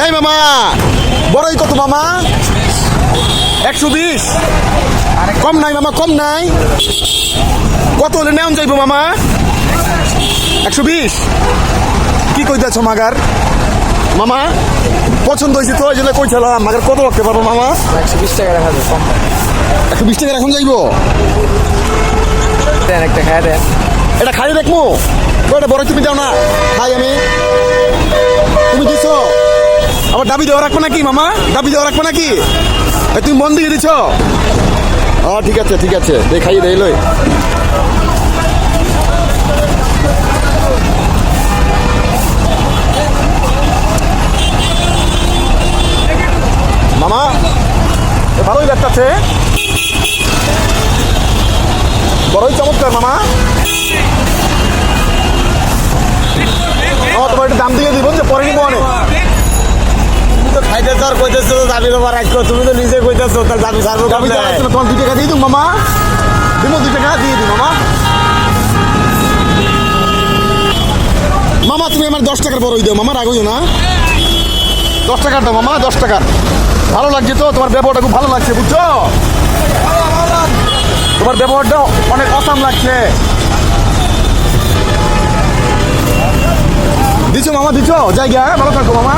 এই মামা বড়ই কত মামা? একশো বিশ। কম নাই মামা কম নাই। কত হলে নেওয়া যাইব মামা? একশো বিশ। কি কইতেছ মাগার? মামা পছন্দ হয়েছে তো এই জন্য কইছিলাম মাগার কত রাখতে পারব মামা? একশো বিশ টাকা রাখা কম একশো বিশ টাকা এখন যাইবো। দেন একটা খায় দেন। এটা খাই দেখব ওটা বড় তুমি দাও না। খাই আমি। আবার দাবি দেওয়া রাখব নাকি, মামা? দাবি দেওয়া রাখব নাকি? তুমি মন দিয়ে দিছ? ও, ঠিক আছে ঠিক আছে। দেখাই দেই মামা ভালোই লাগতেছে। বড়ই চমৎকার, মামা। আমার তোমার একটু দাম দিয়ে দিব যে পরে নিবো চার কইতেছো তো দাবি দেবার রাখো তুমি তো নিজে কইতেছো তার দাবি সারবো দাবি তোমার দুই টাকা দিয়ে দিও মামা দিব দুই টাকা দিয়ে দিও মামা মামা তুমি আমার দশ টাকার বড়ই দিও মামা রাগইও না। দশ টাকার দাও মামা দশ টাকা। ভালো লাগছে তো তোমার ব্যবহারটা খুব ভালো লাগছে বুঝছ? তোমার ব্যবহারটা অনেক অসাম লাগছে। দিছো মামা দিছো? জায়গা ভালো থাকো মামা।